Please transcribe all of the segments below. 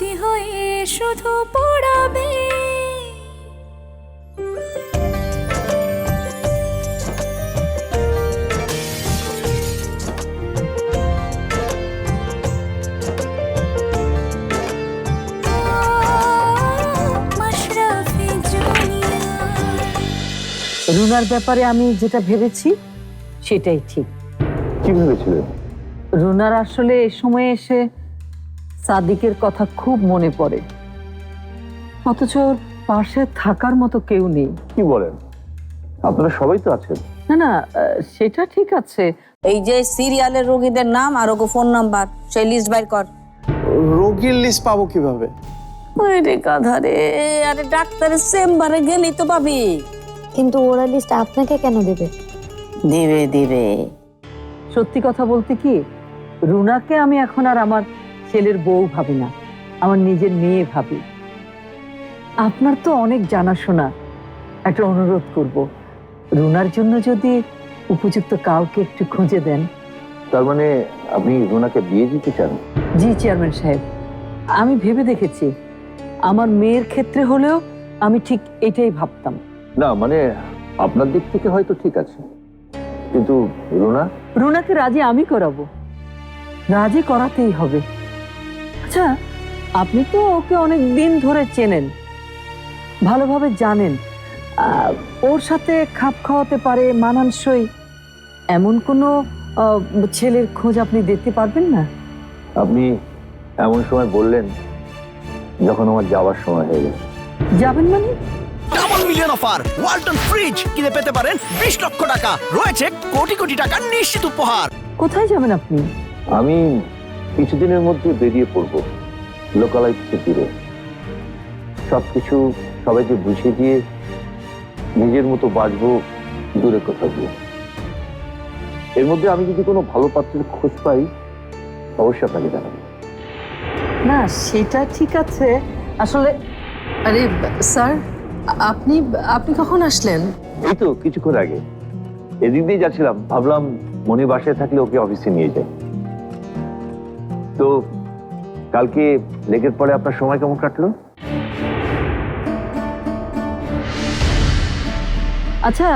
স্মৃতি হয়ে শুধু পড়াবে। রুনার ব্যাপারে আমি যেটা ভেবেছি সেটাই ঠিক। কি ভেবেছিলেন রুনার আসলে এ সময়ে এসে সাদিকের কথা খুব মনে পড়ে। অথচ ওর পাশে থাকার মতো কেউ নেই। কি বলেন? আপনারা সবাই তো আছেন। না না আহ, সেটা ঠিক আছে। এই যে সিরিয়ালের রোগীদের নাম আর ওকে ফোন নাম্বার সেই লিস্ট বাইর কর। রোগীর লিস্ট পাবো কীভাবে? ওই রে গাধা রে আরে ডাক্তারের চেম্বারে গেলেই তো পাবি। কিন্তু ওরা লিস্ট আপনাকে কেন দেবে? দিবে দিবে। সত্যি কথা বলতে কি রুনাকে আমি এখন আর আমার ছেলের বউ ভাবি না আমার নিজের মেয়ে ভাবি। আপনার তো অনেক জানাশোনা একটা অনুরোধ করব। রুনার জন্য যদি উপযুক্ত কাউকে একটু খুঁজে দেন। তার মানে আপনি রুনাকে বিয়ে দিতে চান? জি চেয়ারম্যান সাহেব। আমি ভেবে দেখেছি আমার মেয়ের ক্ষেত্রে হলেও আমি ঠিক এটাই ভাবতাম। না মানে আপনার দিক থেকে হয়তো ঠিক আছে। কিন্তু রুনা? রুনাকে রাজি আমি করাবো। রাজি করাতেই হবে। আচ্ছা আপনি তো ওকে অনেক দিন ধরে চেনেন ভালোভাবে জানেন। ওর সাথে খাপ খাওয়াতে পারে মানানসই এমন কোনো ছেলের খোঁজ আপনি দিতে পারবেন না? আপনি এমন সময় বললেন যখন আমার যাওয়ার সময় হয়ে গেছে। যাবেন মানে? Double million offer Walton fridge কিনে পেতে পারেন বিশ লক্ষ টাকা রয়েছে কোটি কোটি টাকার নিশ্চিত উপহার। কোথায় যাবেন আপনি? আমি কিছুদিনের মধ্যে বেরিয়ে পড়ব লোকালয় থেকে দূরে সবকিছু সবাইকে বুঝিয়ে দিয়ে নিজের মতো বাঁচবো দূরে কোথাও গিয়ে। এর মধ্যে আমি যদি কোনো ভালো পাত্রের খোঁজ পাই অবশ্যই আপনাকে জানাব। না সেটা ঠিক আছে। আসলে আরে স্যার আপনি আপনি কখন আসলেন? এই তো কিছুক্ষণ আগে। এদিক দিয়ে যাচ্ছিলাম ভাবলাম মনি বাসায় থাকলে ওকে অফিসে নিয়ে যাই। তো কালকে লেগের পরে আপনার সময় কেমন কাটলো? আচ্ছা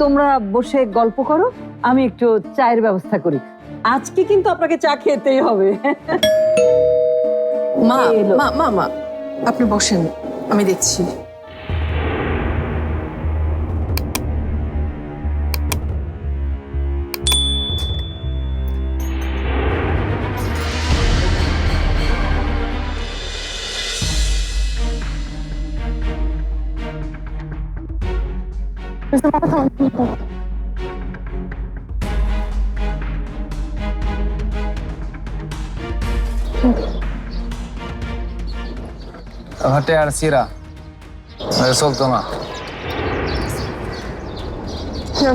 তোমরা বসে গল্প করো আমি একটু চায়ের ব্যবস্থা করি। আজকে কিন্তু আপনাকে চা খেতেই হবে। মা মা মা মা আপনি বসেন আমি দেখছি। সিরা। নইলে চলতো না।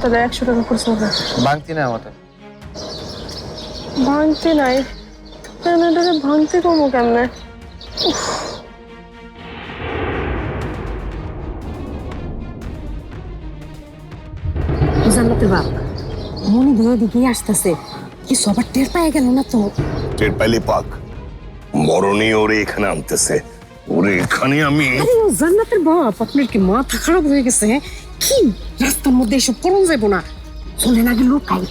তাহলে একশো টাকা করে চলবে ভাঙতি না আমাদের। ভাঙতে নাই। কেন এটাকে ভাঙতে কমো কেমনে? বাপ। মনি দিয়ে দিকে আসতেছে কি সবার টের পায়ে গেল না তো। টের পাইলে পাক। মরণে ওরে এখানে আনতেছে। ওরে এখানে আমি আরে ও জান্নাতের বাপ আপনার কি মাথা খারাপ হয়ে গেছে হ্যাঁ? কি? রাস্তার মধ্যে এসব করুন যাব না। চলে না গেল কাই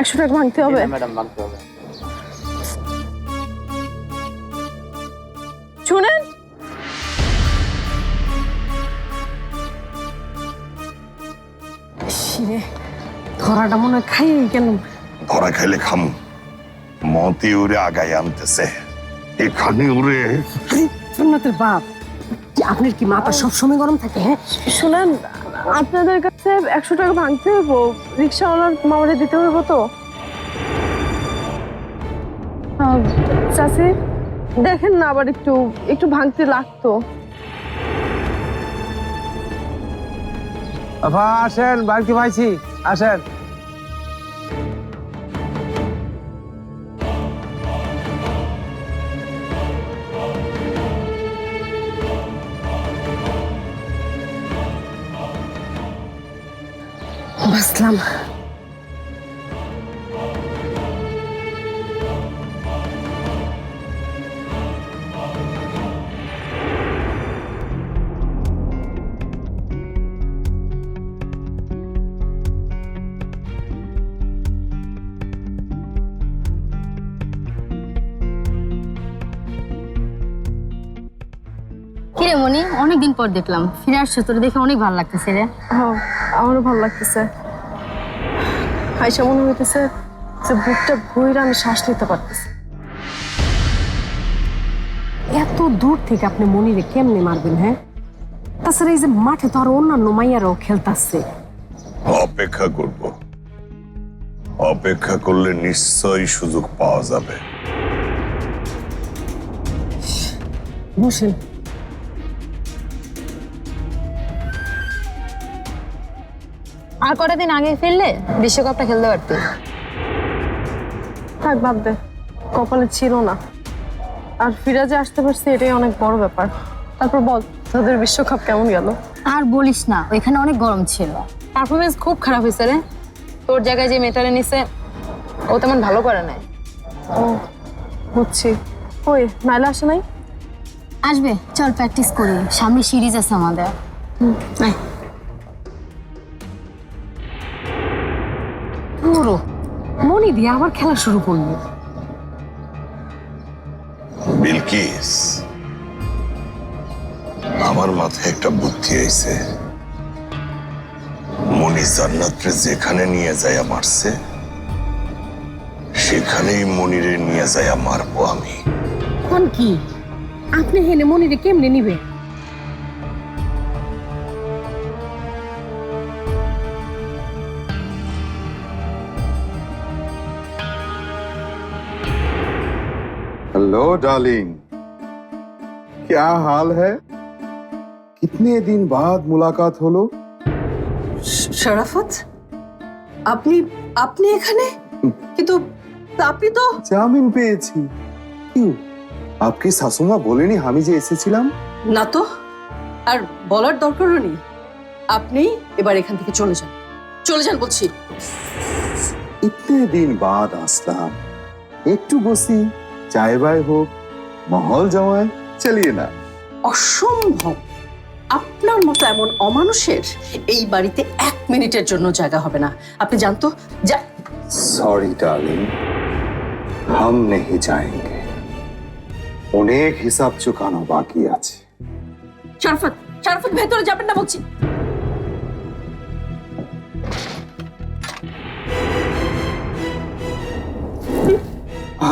একশো টাকা ভাঙতে হবে। ম্যাডাম ভাঙতে হবে। শুনেন। শিরে ধরাটা মনে হয় খাই কেন? ধরা খাইলে খাম। মতি ওরে আগায় আনতেছে। এখানে ওরে সোমনাথের বাপ। কি আপনার কি মাথা সবসময় গরম থাকে হ্যাঁ? শুনেন আপনাদের কাছে একশো টাকা ভাঙতে হইব? রিক্সাওয়ালার মামারে দিতে হইব তো? চাষি দেখেন না আবার একটু একটু ভাঙতে লাগতো। আসেন বাড়িতে পাইছি। আসেন। কিরে মনি অনেকদিন পর দেখলাম। ফিরে আসছো তোর দেখে অনেক ভালো লাগতেছে রে। হ্যাঁ। আমারও ভালো লাগতেছে। আইসা মনে হইতেছে যে বুকটা ভুইরা আমি শ্বাস নিতে পারতেছি। এত দূর থেকে আপনি মনিরে কেমনে মারবেন হ্যাঁ? তাছাড়া এই যে মাঠে তো আর অন্যান্য মাইয়ারাও খেলতাছে। অপেক্ষা করব। অপেক্ষা করলে নিশ্চয়ই সুযোগ পাওয়া যাবে। বসেন। আর কটা দিন আগে ফিরলে বিশ্বকাপটা খেলতে পারতি? থাক বাদ দে। কপালে ছিল না। আর ফিরাজে আসতে পারছি এটাই অনেক বড় ব্যাপার। তারপর বল তোদের বিশ্বকাপ কেমন গেল? আর বলিস না ওইখানে অনেক গরম ছিল। পারফরমেন্স খুব খারাপ হয়েছে রে। তোর জায়গায় যে মেটালে নিছে ও তেমন ভালো করে নাই। ও বুঝছি। ওই নাইলে আসে নাই? আসবে চল প্র্যাকটিস করি। সামনে সিরিজ আছে আমাদের। আয়। পুরো মনি দিয়ে আবার খেলা শুরু করল। বিলকিস আমার মাথায় একটা বুদ্ধি আইছে। মনি জান্নাতরে যেখানে নিয়ে যায় মারছে সেখানেই মনিরে নিয়ে যায় মারবো আমি। কোন কি? আপনি হেনে মনিরে কেমনে নিবে? हेलो डार्लिंग क्या हाल है कितने दिन बाद मुलाकात হলো শরাফত আপনি আপনি এখানে কিন্তু আপনি তো জামিন পেয়েছি কিউ আপকি শাশুমা বলেনি আমি যে এসেছিলাম না তো আর বলার দরকারও নেই আপনি এবার এখান থেকে চলে যান চলে যান বলছি ইতনে দিন বাদ আসলাম একটু বসি চায় বাই হোক মহল জমায় চলিয়ে না অসম্ভব আপনার মতো এমন অমানুষের এই বাড়িতে এক মিনিটের জন্য জায়গা হবে না আপনি জানতো যা সরি ডার্লিং हम नहीं जाएंगे অনেক হিসাব চুকানো বাকি আছে শরাফত শরাফত ভেতরে যাবেন না বলছি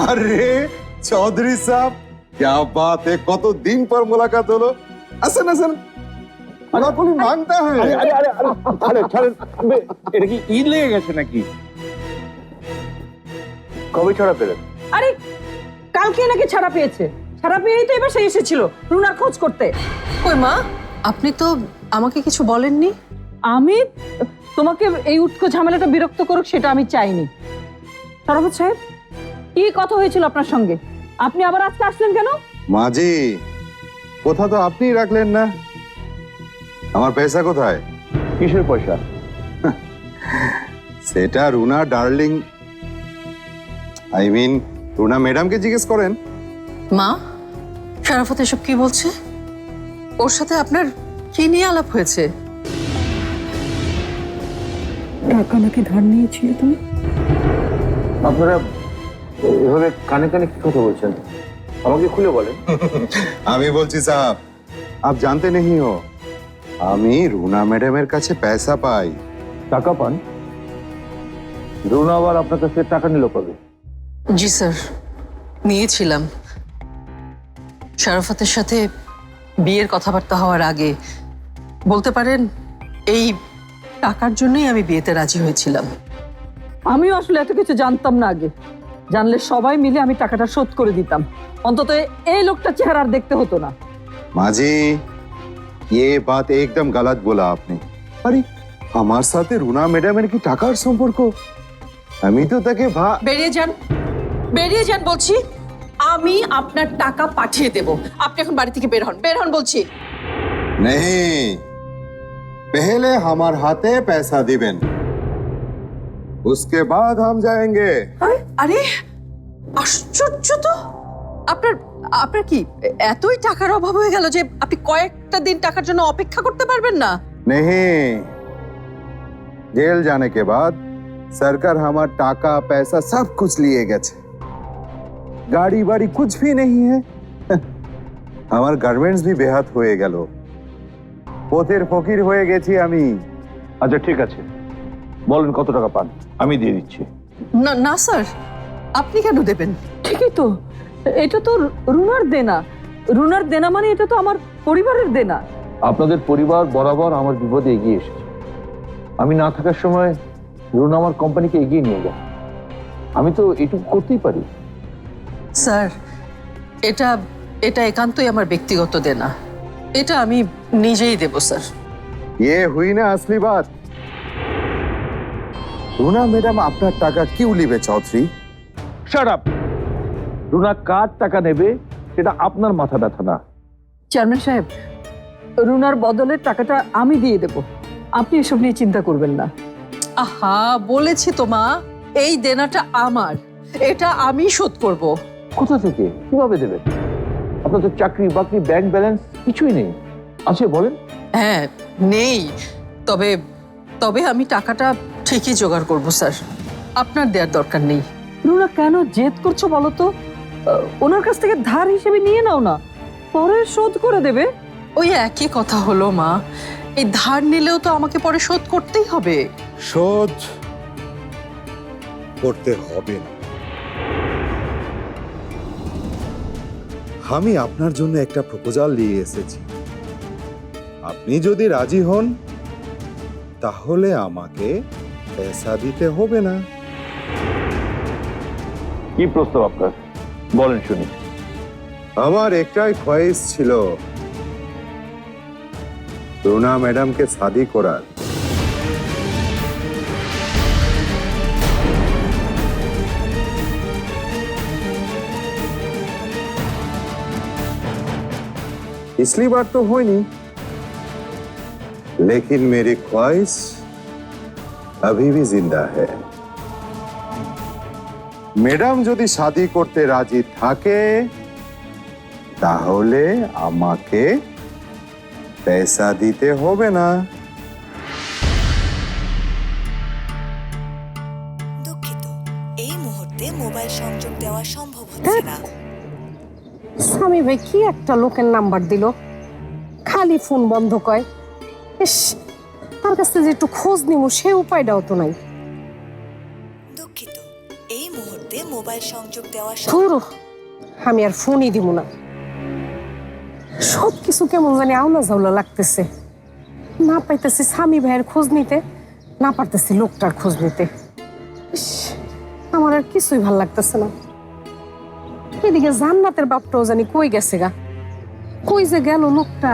আরে চৌধুরী সাহেব क्या बात है কত দিন পর মুলাকাত হলো আসেন আসেন আলাপুলি মানতা है আরে আরে আরে ছাড়েন ছাড়েন বে, এটা কি ঈদ লেগে গেছে নাকি কবে ছড়া পেলেন আরে কালকে নাকি ছাড়া পেয়েছে ছাড়া পেয়েই তো এবার সে এসেছিল রুনার খোঁজ করতে কই মা আপনি তো আমাকে কিছু বলেননি আমি তোমাকে এই উৎকো ঝামেলাটা বিরক্ত করুক সেটা আমি চাইনি সরফত সাহেব কি কথা হয়েছিল আপনার সঙ্গে আপনি আবার আজকে আসলেন কেন? মাঝি কোথা তো আপনিই রাখলেন না? আমার পয়সা কোথায়? কিসের পয়সা? সেটা Runa darling I mean Runa ম্যাডামকে জিজ্ঞেস করেন। মা শরাফত এসব কি বলছে? ওর সাথে আপনার কি নিয়ে আলাপ হয়েছে? টাকা নাকি ধার নিয়েছিলে তুমি? আপনারা এভাবে কানে কানে কি কথা বলছেন? আমাকে খুলে বলেন। আমি বলছি সাহেব আপ জানতে নেই হো। আমি রুনা ম্যাডামের কাছে পয়সা পাই। টাকা পান? রুনা আবার আপনার কাছ টাকা নিল কবে? জি স্যার। নিয়েছিলাম। শারাফাতের সাথে বিয়ের কথাবার্তা হওয়ার আগে। বলতে পারেন এই টাকার জন্যই আমি বিয়েতে রাজি হয়েছিলাম। আমিও আসলে এত কিছু জানতাম না আগে। জানলে সবাই মিলে আমি টাকাটা শোধ করে দিতাম অন্তত এই লোকটা চেহারা আর দেখতে হতো না মাঝি ये बात एकदम गलत बोला आपने আরে আমার সাথে রুনা ম্যাডামের কি টাকার সম্পর্ক আমি তো তাকে ভা বেরিয়ে যান বেরিয়ে যান বলছি আমি আপনার টাকা পাঠিয়ে দেব আপনি এখন বাড়ি থেকে বের হন বের হন বলছি नहीं पहले हमार हाथे पैसा दिबेन उसके बाद हम जाएंगे আরে আরে আশ্চর্য তো আপনার আপনার কি এতই টাকার অভাব হয়ে গেল যে আপনি কয়েকটা দিন টাকার জন্য অপেক্ষা করতে পারবেন না नहीं जेल जाने के बाद सरकार हमार टाका पैसा सब कुछ लिए গেছে গাড়ি বাড়ি कुछ भी नहीं है আমার গার্মেন্টস भी বেহাত হয়ে গেল পথের ফকির হয়ে গেছি আমি আচ্ছা ঠিক আছে বলেন কত টাকা পান আমি দিয়ে দিচ্ছি না না স্যার আপনি কেন দেবেন ঠিকই তো এটা তো রুনার দেনা রুনার দেনা মানে এটা তো আমার পরিবারের দেনা আপনাদের পরিবার বরাবর আমার বিপদে এগিয়ে এসেছে আমি না থাকার সময় রুন আমার কোম্পানিকে এগিয়ে নিয়ে যায় আমি তো এটুকু করতেই পারি স্যার এটা এটা একান্তই আমার ব্যক্তিগত দেনা এটা আমি নিজেই দেব স্যার ये हुई ना असली बात রুনা ম্যাডাম আপনার টাকা কিউ লিবে চৌধুরী? শাট আপ রুনা কার টাকা নেবে সেটা আপনার মাথা ব্যথা না। চেয়ারম্যান সাহেব রুনার বদলে টাকাটা আমি দিয়ে দেব। আপনি এসব নিয়ে চিন্তা করবেন না। আহা বলেছি তো মা এই দেনাটা আমার। এটা আমি শোধ করব। কোথা থেকে? কীভাবে দেবেন আপনার তো চাকরি বাকরি ব্যাংক ব্যালেন্স কিছুই নেই। আছে বলেন। হ্যাঁ নেই। তবে তবে আমি টাকাটা ঠিকই জোগাড় করব স্যার। আপনার দেওয়ার দরকার নেই। রুনা কেন জেদ করছ বলো তো? ওনার কাছ থেকে ধার হিসেবে নিয়ে নাও না। পরে শোধ করে দেবে। ওই একই কথা হলো মা। এই ধার নিলেও তো আমাকে পরে শোধ করতেই হবে। শোধ করতে হবে না। আমি আপনার জন্য একটা প্রপোজাল নিয়ে এসেছি। আপনি যদি রাজি হন তাহলে আমাকে পয়সা দিতে হবে না কি প্রস্তাব আপনার বলেন শুনি আমার একটাই খয়েস ছিল রুনা ম্যাডামকে শাদি করার पिछली बार तो हुई नहीं लेकिन मेरी ख्वाहिश अभी भी जिंदा है ম্যাডাম যদি শাদি করতে রাজি থাকে তাহলে আমাকে পয়সা দিতে হবে না দুঃখিত এই মুহূর্তে মোবাইল সংযোগ দেওয়া সম্ভব হচ্ছে না স্বামী ভাই কি একটা লোকের নাম্বার দিল খালি ফোন বন্ধ কয় ইস তার কাছ থেকে যে একটু খোঁজ নিব সে উপায়টাও তো নাই। দুঃখিত। এই মুহূর্তে মোবাইল সংযোগ দেওয়া ধুর আমি আর ফোনই দিব না। সব কিছু কেমন জানি আওলা জাওলা লাগতেছে। না পাইতেছি স্বামী ভাইয়ের খোঁজ নিতে না পারতেছি লোকটার খোঁজ নিতে। আমার আর কিছুই ভালো লাগতেছে না। এদিকে জান্নাতের বাপটাও জানি কই গেছে গা? কই যে গেল লোকটা?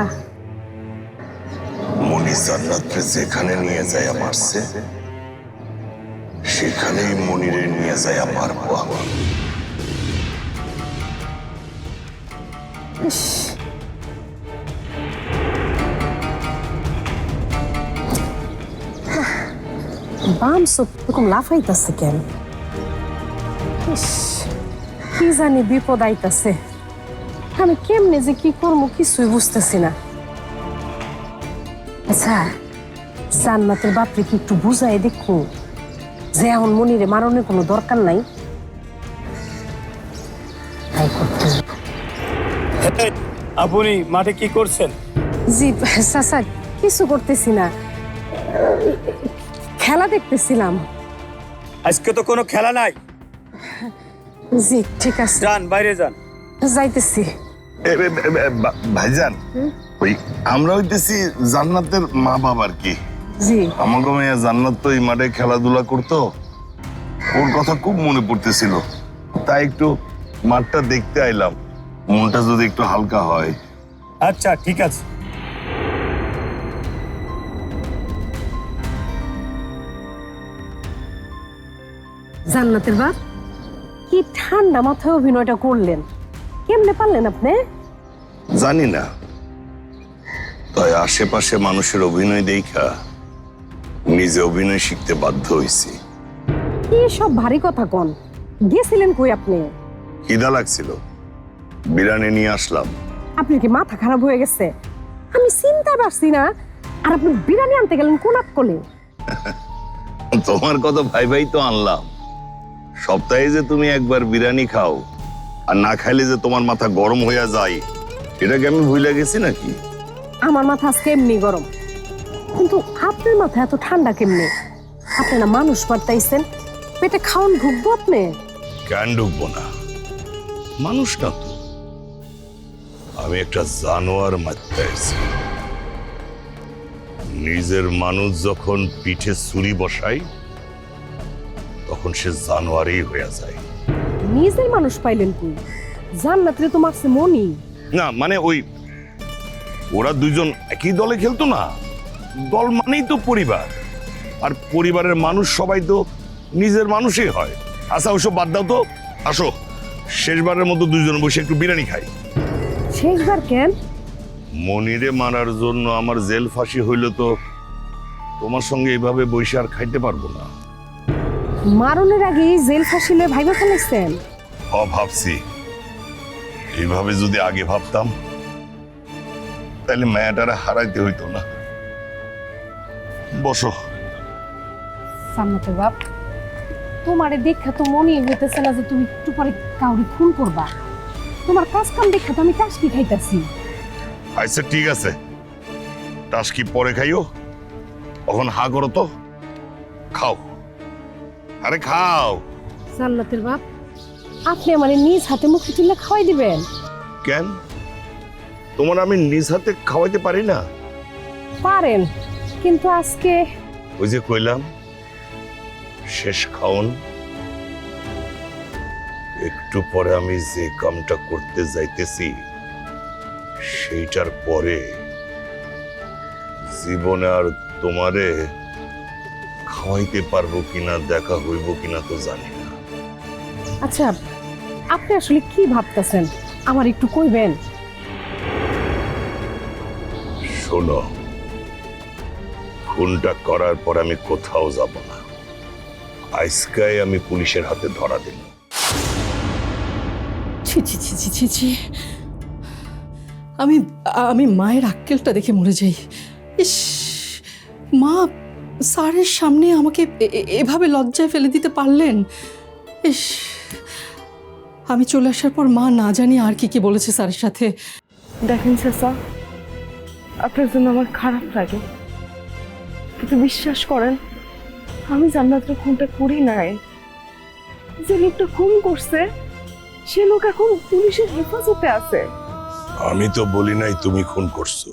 মনি জান্নাতকে যেখানে নিয়ে যায় মারছে সেখানেই মনিরে নিয়ে যায় মারবো আমি ইস, বাম সব এরকম লাফাইতেছে কেন? কি জানি বিপদ আইতাছে। আমি কেমনে যে কি করব কিছুই বুঝতেছি না। আচ্ছা জান্নাতের বাপরে কি একটু বুঝাই দেখো যে এখন মনিরে মারণের কোনো দরকার নাই। তাই করতে আপনি মাঠে কি করছেন? জি চাচা কিছু করতেছি না। খেলা দেখতেছিলাম। আজকে তো কোনো খেলা নাই। জি ঠিক আছে। যান বাইরে যান। যাইতেছি। ভাইজান ওই আমরা হইতেছি জান্নাতের মা বাবা আর কি। জি। আমাকে মেয়ে জান্নাত তো এই মাঠে খেলাধুলা করতো। ওর কথা খুব মনে পড়তেছিল। তাই একটু মাঠটা দেখতে আইলাম। মনটা যদি একটু হালকা হয়। আচ্ছা ঠিক আছে। জান্নাতের বাপ? কি ঠান্ডা মাথায় অভিনয়টা করলেন। কেমনে পারলেন আপনি? জানি না। আশেপাশে মানুষের অভিনয় দেখা নিজে অভিনয় শিখতে বাধ্য হইছি কি সব ভারী কথা কন? গেছিলেন কই আপনি? খিদা লাগছিল। বিরিয়ানি নিয়ে আসলাম। আপনি কি মাথা খারাপ হয়ে গেছে? আমি চিন্তা পারছি না। আর আপনি বিরানি আনতে গেলেন কোন আপকলে তোমার কত ভাই ভাই তো আনলাম। সপ্তাহে যে তুমি একবার বিরিয়ানি খাও আর না খাইলে যে তোমার মাথা গরম হইয়া যায় এটাকে আমি ভুলে গেছি নাকি? আমার মাথা আজকে এমনি গরম। কিন্তু আপনার মাথা এত ঠান্ডা কেমনে? আপনি না মানুষ পারতাইছেন। পেটে খাওন ঢুকবো আপনি? কেন ঢুকবো না? মানুষ না তো। আমি একটা জানোয়ার মারতে আছি নিজের মানুষ যখন পিঠে ছুরি বসাই তখন সে জানোয়ারই হয়ে যায়। নিজের মানুষ পাইলেন কই জান্নাতরে তো মারছে মনি। না মানে ওই ওরা দুজন একই দলে খেলতো না। দল মানেই তো পরিবার। আর পরিবারের মানুষ সবাই তো নিজের মানুষই হয়। আচ্ছা ওসব বাদ দাও তো। আসো শেষবারের মতো দুইজন বসে একটু বিরিয়ানি খাই। শেষবার কেন? মনিরে মারার জন্য আমার জেল ফাঁসি হইল তো তোমার সঙ্গে এইভাবে বসে আর খাইতে পারব না। মারণের আগে জেল ফাঁসিলে ভাইবা ফেলেছেন হ ভাবছি। এইভাবে যদি আগে ভাবতাম তাহলে মায়াটারা হারাইতে হইতো না। বসো। জান্নাতের বাপ তোমারে দেখা তো মনে হইতেছে না যে তুমি একটু পরে কাউরি খুন করবা। তোমার কাজ কাম দেখা তো আমি কাজ কি খাইতাছি। আচ্ছা ঠিক আছে। টাস কি পরে খাইও? এখন হা করো তো। খাও। আরে খাও। জান্নাতের বাপ আপনি আমারে নিজ হাতে মুখে তুলে খাওয়াই দিবেন। কেন? তোমার আমি নিজ হাতে খাওয়াইতে পারি না? পারেন কিন্তু আজকে ওই যে কইলাম শেষ খাওন। একটু পরে আমি যে কামটা করতে যাইতেছি সেইটার পরে জীবনে আর তোমারে খাওয়াইতে পারব কিনা দেখা হইব কিনা তো জানি না। আচ্ছা আপনি আসলে কি ভাবতেছেন? আমার একটু কইবেন। শোনো খুনটা করার পর আমি কোথাও যাব না। আজকাই আমি পুলিশের হাতে ধরা দিল ছি ছি ছি ছি ছি ছি। আমি আমি মায়ের আক্কেলটা দেখে মরে যাই। ইস মা স্যারের সামনে আমাকে এভাবে লজ্জায় ফেলে দিতে পারলেন? ইস আমি চলে আসার পর মা না জানি আর কি কি বলেছে স্যারের সাথে। দেখেন শেষা আপনার জন্য আমার খারাপ লাগে। কিন্তু বিশ্বাস করেন, আমি জান্নাতের খুনটা করি নাই। যে লোকটা খুন করছে, সে লোক এখন পুলিশের হেফাজতে আছে। আমি তো বলি নাই তুমি খুন করছ।